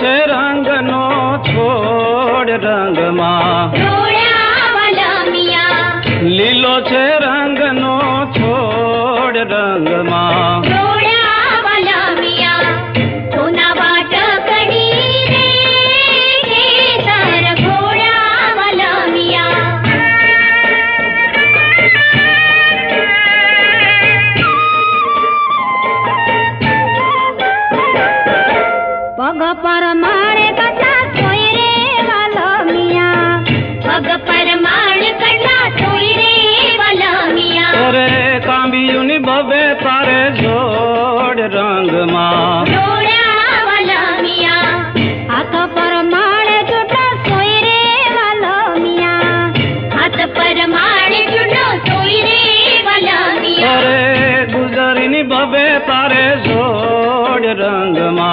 છે રંગનો છોડ રંગમાં. લીલો છે રંગનો છોડ રંગમાં. ओग पर माण कटा सोई रे वाला मिया। ओग पर माण कटा सोई रे वाला मिया। ओरे कांबी उनी बबे पारे जोड़ रंग मा। जोड़ा वाला हाथ पर माण जुटा सोई मिया। हाथ पर माण जुटा सोई रे वाला मिया। ओरे गुजरिनी बबे पारे जोड़ रंग मा।